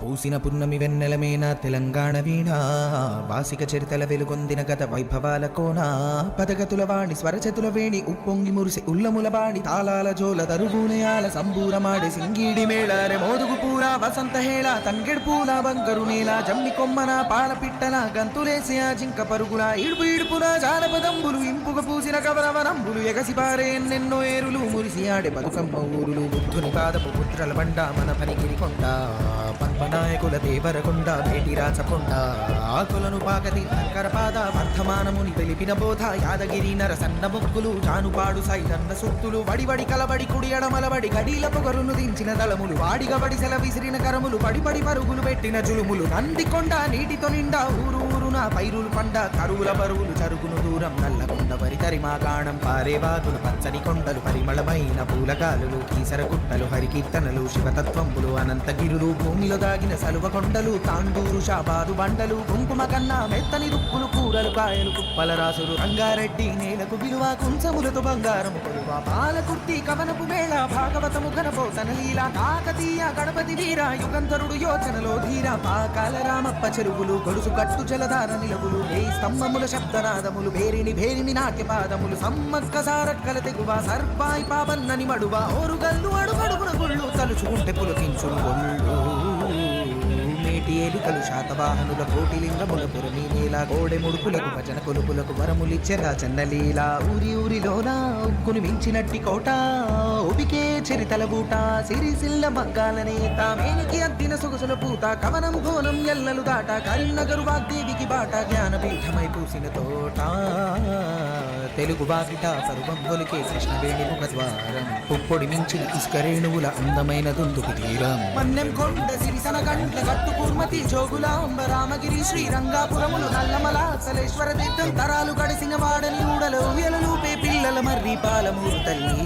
పూసిన పున్నమి వెన్నెలమేన తెలంగాణ వీణ వాసిక చరితల వెలుగొందిన గత వైభవాల కోన పదగతుల వాణి స్వరచతుల వేణి ఉప్పొంగి మురిసి ఉల్లముల బాణి తాళాల జోల దరుబూనయాల సంబూరమాడి సింగీడి మేళారె మోదుగు పూల వసంత హేళ తంగెడు పూల బంగరు నేల జమ్మి కొమ్మన పాల పిట్టల గంతులేసి ఆ జింక పరుగుల ఇడుపు ఇడుపున జానపదంబులు ఇంపుగ పూసిన కవరవనంబులు ఎగసి పారే ఎన్నెన్నో ఏరులు మురిసి ఆడే బతుకమ్మ ఊరులు బుద్ధుని పాదపు పుత్రల బండ మన పనికిరి కొండ. పద్మనాయకుల దేవరకొండ భేటి రాచకొండ. ఆకులను పాకతి శంకరపాద వర్ధమానముని తెలిపిన బోధ యాదగిరి నర సన్న ముక్కులు జానుపాడు సైదన్న సొత్తులు వడివడి కలబడి కుడి అడమలబడి గడీల పొగరును దించిన దళములు వాడిగబడి సెల విసిరిన కరములు పడిపడి పరుగులు పెట్టిన జులుములు నందికొండ నీటితో నిండా ఊరు ఊరున పైరులు పండ కరువుల బరువులు చరుగును దూరం నల్లకొండ వరితరి మా గాణం పారే పచ్చని కొండలు పరిమళమైన పూలగాలులు కీసర గుట్టలు హరికీర్తనలు శివతత్వంబులు అనంతగిరులు భూమిలో సాగిన సలువ కొండలు తాండూరు షాబాదు బండలు కుంకుమ కన్నా మెత్తని రుక్కులు కూరలు కాయలు కుప్పల రాసులు రంగారెడ్డి నేలకు విలువ కుంచములతో బంగారము కొలువ పాలకుర్తి కవనపు మేళ భాగవతము ఘనపోతన లీల కాకతీయ గణపతి వీర యుగంధరుడు యోచనలో ధీర పాకాల రామప్ప చెరువులు గొలుసు కట్టు జలధార నిలవులు ఏ స్తంభముల శబ్దనాదములు భేరిని భేరిని నాట్య పాదములు సమ్మక్క సారక్కల తెగువ సర్పాయి పాపన్నని మడువ ఓరుగల్లు అడుగడుగున గుళ్ళు తలుచుకుంటే పులకించును ఒళ్ళు కోటి ఏలికలు శాతవాహనుల కోటిలింగముల పురమి నీల. కోడె ముడుపులకు భజన కొలుపులకు వరములిచ్చెరా చన్నలీల ఊరి ఊరిలోన ఉక్కుని మించినట్టి కోట. ఉబికే చరితల బూట. సిరిసిల్ల మగ్గాలనే తామేనికి అద్దిన సొగసుల పూత. కవనం ఘోనం ఎల్లలు దాట. కరీంనగరు వాగ్దేవికి బాట. జ్ఞానపీఠమై పూసిన తోట. తెలుగు వాకిట పరువం కృష్ణవేణి ముఖద్వారం పుప్పొడి మించిన ఇష్కరేణువుల అందమైన దుందుకు తీరం. మన్నెం కొండ సిరిసన గంట్ల గట్టు కూర్మతి జోగులాంబ రామగిరి శ్రీరంగాపురములు నల్లమల సలేశ్వర తీర్థం తరాలు గడిసిన వాడని ఊడలు ఉయలలూపే పిల్లల మర్రి పాలమూర్తల్లి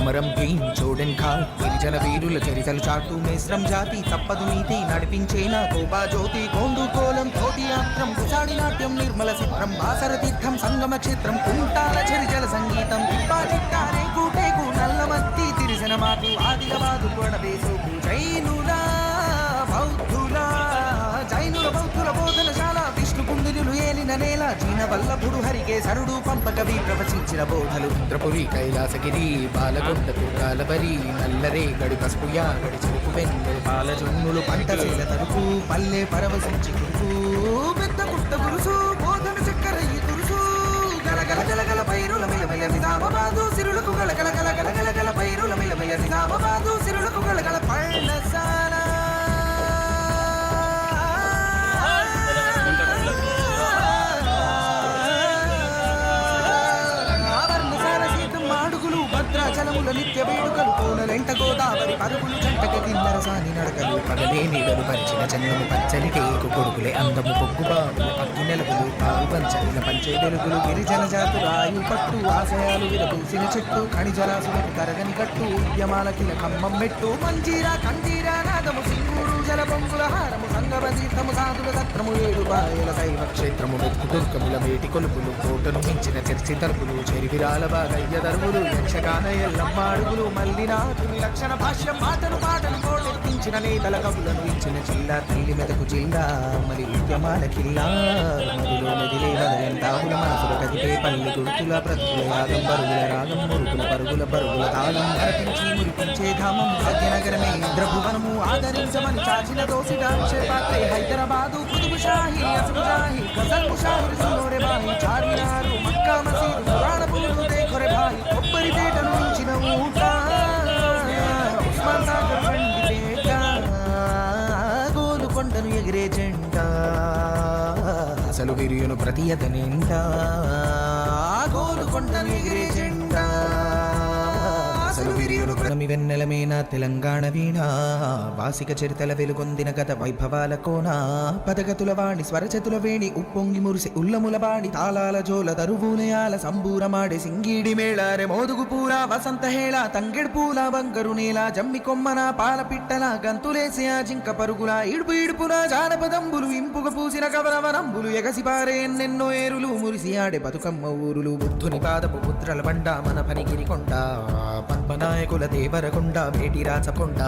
కుమరం భీం చోడెన్ ఖాన్ గిరిజన వీరుల చరితలు చాటు మేస్రం జాతి తప్పదు నీతి నడిపించేన కోపా జ్యోతి కోండు కోలం తోటి ఆత్రం కుసాడి నాట్యం నిర్మల చిత్రం బాసర తీర్థం సంగమ క్షేత్రం కుంటాల చరిజల సంగీతం. పిప్పా చిట్టారే కూటేకు నల్లమత్తి. తిరిసిన మాకు ఆదిలబాదు కొడబేసోకు నేల జీన వల్లభుడు హరికేశరుడు పంపకవి ప్రవచించిన బోధలు. రుద్రపురి కైలాసగిరి బాలకొండ తుర్కాలబరి నల్లరే గడి పసుపు యాగడి చెరుకు వెన్నెల పాలజొన్నులు పంట చేల తరుపు పల్లె పరవశించి కురుకు పెద్ద పుట్ట గురుసు బోధన చక్కర ఈ తురుసు గలగల గలగల పైరుల మిలమిల నిజామాబాదు సిరులకు గలగల గలగల గలగల వెంట గోదావరి పరుగులు జంటక కిన్నర సాని నడకలు. పగలే నీడలు పరిచిన చంద్రము పచ్చని కేకు కొడుకులే అందము పొగ్గు బాబు పక్కి నెలకులు పాలు పంచలిన పంచే వెలుగులు గిరిజన జాతు రాయు పట్టు ఆశయాలు విరపూసిన చెట్టు ఖనిజరాశులకు తరగని కట్టు ఉద్యమాలకి కమ్మం మెట్టు మంజీరా కంజీరా నాదము సింగుడు జల పొంగుల హారము సంగమ తీర్థము సాధుల సత్రము ఏడు బాయల శైవ క్షేత్రము వెతుకు దుర్గముల వేటి కొలుపులు కోటను మించిన చర్చి తలుపులు చెరివిరాల బాగయ్య ధర్ములు యక్షగాన ఎల్లమ్మ అడుగులు మల్లినాథుని లక్షణ భాష్య మాటలు పాటను కోటెత్తించిన నేతల కవులను ఇచ్చిన జిల్లా తల్లి మెదకు జిల్లా మరి ఉద్యమాల కిల్లా మదిలో మెదిలే వదలంతావుల మనసులు కదిపే పల్లి గుర్తుల ప్రతుల యాగం బరుగుల రాగం మురుగుల పరుగుల పరుగుల తాళం నరపించి మురిపించే ధామం భాగ్యనగరమే ఇంద్రభువనము ఆదరించమని చాచిన దోసిట పాత్రే హైదరాబాదు కుతుబు షాహి అసలు షాహి గజల్ ముషాహిర్ సునోరే బాహి చార్మినారు మక్కా మసీదు పురాణ పురుగు దేఖొరే భాయి కొబ్బరి పేటను మించిన ఊటా ఉస్మాన్ సాగర్ గోలుకొండను ఎగిరే జంట. అసలు విరియును ప్రతి అతనింట. గోలుకొండను ఎగిరే జంట. అసలు విరియును ప్రమి తెలంగాణ వీణా? వాసిక చరితల వెలుగొందిన గత వైభవాల కోన పదగతుల వాణి స్వరచతుల వేణి ఉప్పొంగి మురిసి ఉల్లముల బాణి తాళాల జోల దరువూనయాల సంబూరమాడే సింగీడి మేళారె మోదుగు పూల వసంత హేళ తంగెడు పూల బంకరు నేల జమ్మి కొమ్మన పాల పిట్టల గంతులేసి ఆ జింక పరుగుల ఇడుపు ఇడుపున జానపదంబులు ఇంపుగ పూసిన కవరవనంబులు ఎగసి పారే ఎన్నెన్నో ఏరులు మురిసి ఆడే బతుకమ్మ ఊరులు బుద్ధుని పాదపు పుత్రల బండ మన పనిగిరి కొండ పద్మ దేవరకుండ దేవరకొండ వేటి రాచకొండ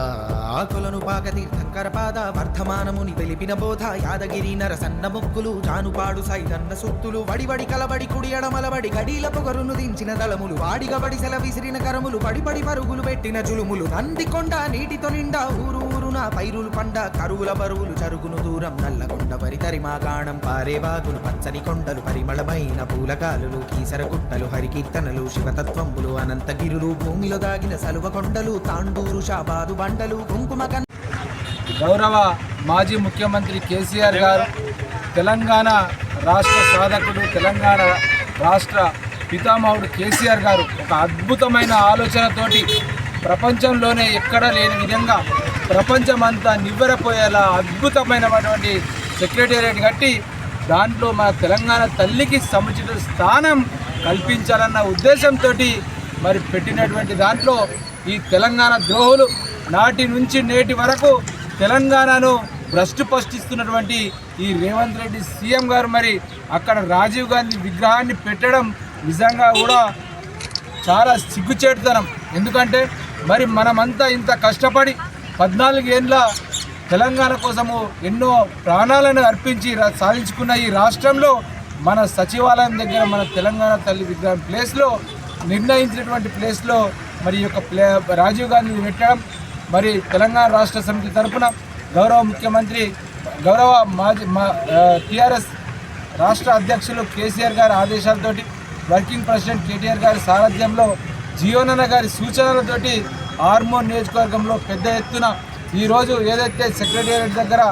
ఆకులను పాకతీర్థంకర పాద వర్ధమానముని తెలిపిన బోధ. యాదగిరి నర సన్న మొక్కులు జానుపాడు సైదన్న సుత్తులు. వడివడి కలబడి కుడి ఎడమలబడి గడీల పొగరును దించిన దళములు. వాడిగబడి సెల విసిరిన కరములు పడిపడి పరుగులు పెట్టిన జులుములు. నందికొండ నీటితో నిండా ఊరు ఊరున పైరులు పండ కరువుల బరువులు చరుగును దూరం నల్లగొండ పరితరిమా గాణం పారేవాగులు పచ్చని కొండలు పరిమళమైన పూలకాలులు కీసర గుట్టలు హరికీర్తనలు శివతత్వంబులు అనంతగిరులు భూమిలో దాగిన సలువ కొండలు తాండూరు షాబాదు బండలు కుంకుమ గౌరవ మాజీ ముఖ్యమంత్రి కేసీఆర్ గారు తెలంగాణ రాష్ట్ర సాధకుడు తెలంగాణ రాష్ట్ర పితామహుడు కేసీఆర్ గారు ఒక అద్భుతమైన ఆలోచనతోటి ప్రపంచంలోనే ఎక్కడా లేని విధంగా ప్రపంచమంతా నివ్వెరపోయేలా అద్భుతమైనటువంటి సెక్రటేరియట్ కట్టి దాంట్లో మన తెలంగాణ తల్లికి సముచిత స్థానం కల్పించాలన్న ఉద్దేశంతో మరి పెట్టినటువంటి దాంట్లో ఈ తెలంగాణ ద్రోహులు నాటి నుంచి నేటి వరకు తెలంగాణను భ్రష్టు పష్టిస్తున్నటువంటి ఈ రేవంత్ రెడ్డి సీఎం గారు మరి అక్కడ రాజీవ్ గాంధీ విగ్రహాన్ని పెట్టడం నిజంగా కూడా చాలా సిగ్గుచేటుతనం. ఎందుకంటే మరి మనమంతా ఇంత కష్టపడి పద్నాలుగు ఏళ్ళ తెలంగాణ కోసము ఎన్నో ప్రాణాలను అర్పించి సాధించుకున్న ఈ రాష్ట్రంలో మన సచివాలయం దగ్గర మన తెలంగాణ తల్లి విగ్రహం ప్లేస్లో నిర్ణయించినటువంటి ప్లేస్లో మరి యొక్క ప్లే రాజీవ్ గాంధీని పెట్టడం మరి తెలంగాణ రాష్ట్ర సమితి తరఫున గౌరవ ముఖ్యమంత్రి గౌరవ మాజీ మా టీఆర్ఎస్ రాష్ట్ర అధ్యక్షులు కేసీఆర్ గారి ఆదేశాలతోటి వర్కింగ్ ప్రెసిడెంట్ కేటీఆర్ గారి సారథ్యంలో జీవనన్న గారి సూచనలతోటి హార్మోన్ నియోజకవర్గంలో పెద్ద ఎత్తున ఈరోజు ఏదైతే సెక్రటేరియట్ దగ్గర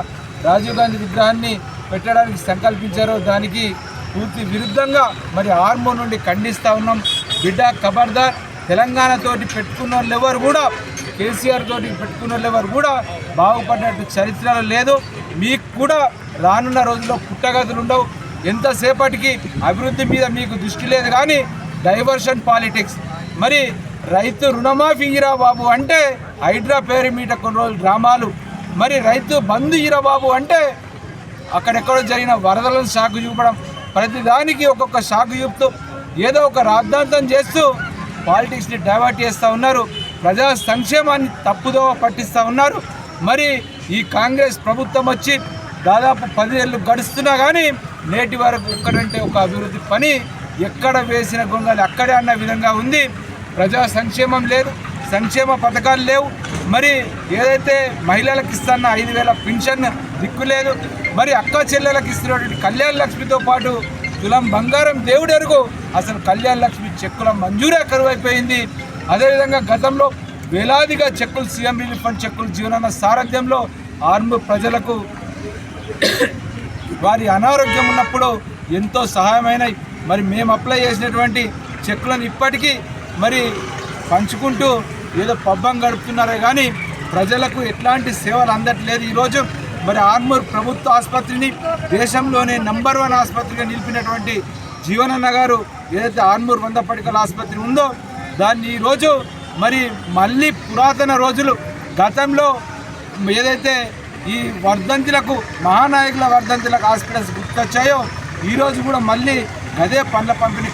రాజీవ్ గాంధీ విగ్రహాన్ని పెట్టడానికి సంకల్పించారో దానికి పూర్తి విరుద్ధంగా మరి హార్మోన్ నుండి ఖండిస్తూ ఉన్నాం. బిడ్డ కబర్దార్ తెలంగాణతోటి పెట్టుకున్న వాళ్ళు ఎవరు కూడా కేసీఆర్ తోటి పెట్టుకున్న వాళ్ళు ఎవరు కూడా బాగుపడినట్టు చరిత్రలో లేదు. మీకు కూడా రానున్న రోజుల్లో పుట్టగతులు ఉండవు. ఎంతసేపటికి అభివృద్ధి మీద మీకు దృష్టి లేదు కానీ డైవర్షన్ పాలిటిక్స్ మరి రైతు రుణమాఫీ ఇరా బాబు అంటే హైడ్రా పేరు మీట కొన్ని రోజులు డ్రామాలు. మరి రైతు బంధు ఇరా బాబు అంటే అక్కడెక్కడో జరిగిన వరదలను షాకు చూపడం. ప్రతిదానికి ఒక్కొక్క షాకు చూపుతూ ఏదో ఒక రాద్ధాంతం చేస్తూ పాలిటిక్స్ని డైవర్ట్ చేస్తూ ఉన్నారు. ప్రజా సంక్షేమాన్ని తప్పుదో పట్టిస్తూ ఉన్నారు. మరి ఈ కాంగ్రెస్ ప్రభుత్వం వచ్చి దాదాపు పదిహేళ్ళు గడుస్తున్నా కానీ నేటి వరకు ఒక్కడంటే ఒక అభివృద్ధి పని ఎక్కడ వేసిన గొంగలు అక్కడే అన్న విధంగా ఉంది. ప్రజా సంక్షేమం లేదు సంక్షేమ పథకాలు లేవు. మరి ఏదైతే మహిళలకు ఇస్తున్న ఐదు వేల పింఛన్ దిక్కు లేదు మరి అక్క చెల్లెలకు ఇస్తున్నటువంటి కళ్యాణ లక్ష్మితో పాటు తులం బంగారం దేవుడెరుగు అసలు కళ్యాణ లక్ష్మి చెక్కుల మంజూరే కరువైపోయింది. అదేవిధంగా గతంలో వేలాదిగా చెక్కులు సీఎం రిలీఫ్ ఫండ్ చెక్కులు జీవనన్న సారథ్యంలో ఆర్ము ప్రజలకు వారి అనారోగ్యం ఉన్నప్పుడు ఎంతో సహాయమైనవి మరి మేము అప్లై చేసినటువంటి చెక్కులను ఇప్పటికీ మరి పంచుకుంటూ ఏదో పబ్బం గడుపుతున్నారే కానీ ప్రజలకు ఎట్లాంటి సేవలు అందట్లేదు ఈరోజు మరి ఆర్మూర్ ప్రభుత్వ ఆసుపత్రిని దేశంలోనే నంబర్ వన్ ఆసుపత్రిగా నిలిపినటువంటి జీవనన్న గారు ఏదైతే ఆర్మూర్ వంద పడికల ఆసుపత్రి ఉందో దాన్ని ఈరోజు మరి మళ్ళీ పురాతన రోజులు గతంలో ఏదైతే ఈ వర్ధంతులకు మహానాయకుల వర్ధంతులకు హాస్పిటల్స్ గుర్తొచ్చాయో ఈరోజు కూడా మళ్ళీ అదే పండ్ల పంపిణీ